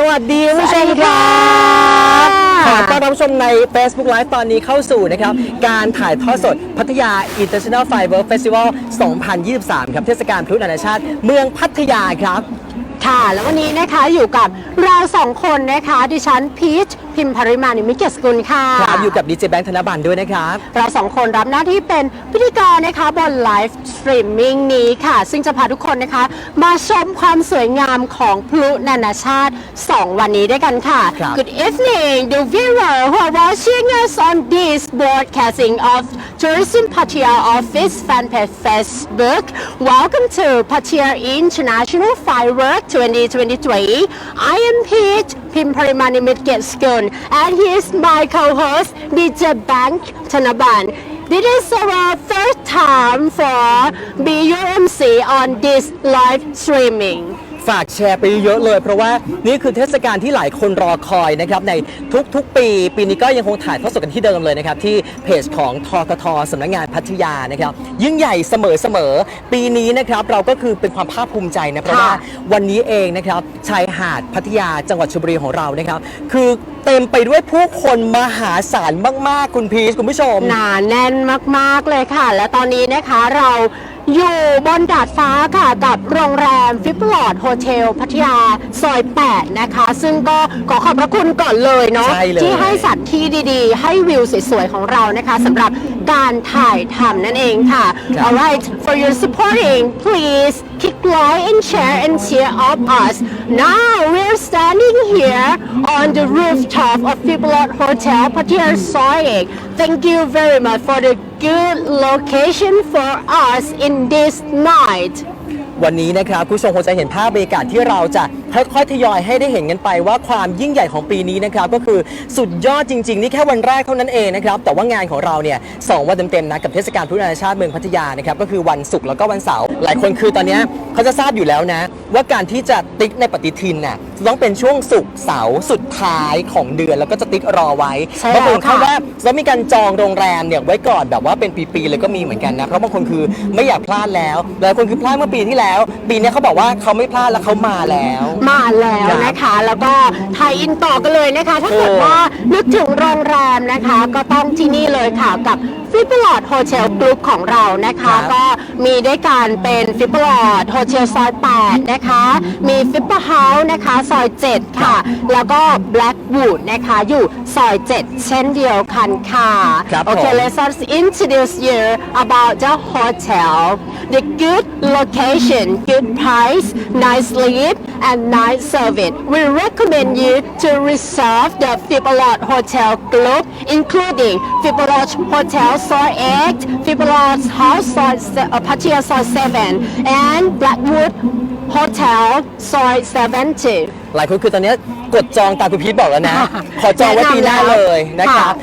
สวัสดีคุณผู้ชมสวัสดีครัค่ะบขอต้อนรับผู้ชมใน Facebook Live ตอนนี้เข้าสู่นะครับ การถ่ายทอดสดพัทยา International Firework Festival 2023 ครับ เทศกาลพลุนานาชาติ เมืองพัทยาครับ ค่ะ แล้ววันนี้นะคะอยู่กับเราสองคนนะคะ ดิฉันพีช พิมพ์ภริมานิมิเกยรตสกุลค่ะ ครับอยู่กับดีเจแบงค์ธนบันด้วยนะครับ เราสองคนรับหน้าที่เป็นพิธีกรนะคะบนไลฟ์สตรีมมิ่งนี้ค่ะ ซึ่งจะพาทุกคนนะคะ มาชมความสวยงามของพลุนานาชาติ 2 วันนี้ด้วยกันค่ะ ครับ Good evening the viewer who are watching us on this broadcasting of Tourism Pattaya Office fan page Facebook Welcome to Pattaya International Firework 2023 I am Pete Pimparimani Midget And he is my co-host DJ Bank Tanaban. This is our third time for BUMC on this live streaming ฝากแชร์ไปเยอะเลย เพราะว่านี่คือเทศกาลที่หลายคนรอคอยนะครับในทุกๆ ปี ปีนี้ก็ยังคงถ่ายทอดสดกันที่เดิมเลยนะครับ ที่เพจของทททสำนักงานพัทยานะครับ ยิ่งใหญ่เสมอๆ ปีนี้นะครับเราก็คือเป็นความภาคภูมิใจนะเพราะว่าวันนี้เองนะครับชายหาดพัทยาจังหวัดชลบุรีของเรานะครับ คือเต็มไปด้วยผู้คนมหาศาลมากๆ คุณพีชคุณผู้ชม หนาแน่นมากๆเลยค่ะ และตอนนี้นะคะเรา อยู่บนดาดฟ้าค่ะ กับโรงแรมฟิปลอดโฮเทลพัทยาซอย 8 นะคะ ซึ่งก็ขอขอบพระคุณก่อนเลยเนาะใช่เลย ที่ให้สถานที่ดีๆ ให้วิวสวยๆ ของเรานะคะสำหรับการถ่ายทำนั่นเองค่ะครับ Alright for your supporting please click like and share and share of us now we're standing here on the rooftop of Fipalot Hotel Pattaya Soy thank you very much for the good location for us in this night วันนี้นะครับคุณผู้ชมคงจะเห็นภาพบรรยากาศที่เราจะค่อยๆทยอยให้ได้เห็นกันไปว่าความยิ่งใหญ่ของปีนี้นะครับก็คือสุดยอดจริงๆนี่แค่วันแรกเท่านั้นเองนะครับแต่ว่างานของเราเนี่ยสองวันเต็มๆนะกับเทศกาลพลุนานาชาติเมืองพัทยานะครับก็คือวันศุกร์แล้วก็วันเสาร์หลายคนคือตอนเนี้ยเขาจะทราบอยู่แล้วนะ ว่าการที่จะติ๊กในปฏิทินน่ะจะต้องเป็นช่วงศุกร์เสาร์สุดท้ายของเดือนแล้วก็จะติ๊กรอไว้ใช่บางคนแล้วค่ะคาดว่าแล้วมีการจองโรงแรมเนี่ยไว้ก่อนแบบว่าเป็นปีๆเลยก็มีเหมือนกันนะเพราะบางคนคือไม่อยากพลาดแล้วหลายคนคือพลาดเมื่อปีที่แล้ว ปีเนี้ยเขาบอกว่าเขาไม่พลาดแล้วเขามาแล้วมาแล้วนะคะ แล้วก็ไทยอินต่อกันเลยนะคะ ถ้าเกิดโอ้ว่านึกถึงโรงแรมนะคะ ก็ต้องที่นี่เลยค่ะกับ ฟิปลอดโฮเทลกรุ๊ปของเรานะคะ ก็มีด้วยการเป็นฟิปลอดโฮเทลซอย 8 นะคะ มีฟิปเปอร์เฮาส์นะคะซอย 7 ค่ะ แล้วก็ Blackwood นะคะอยู่ซอย 7 เช่นเดียวกันค่ะครับโอเค ผม let's us introduce you about the hotel the good location good price nice sleep and nice service we recommend you to reserve the Fipalot Hotel Group including Fipalot Hotel Soy 8 Fipalot House Soy se- uh, Pattaya Soy 7 and Blackwood Hotel Soy 70 หลายคนคือตอนเนี้ยกดจองตามคุณพีทบอกแล้วนะ ขอจองไว้ปีหน้าเลยนะครับ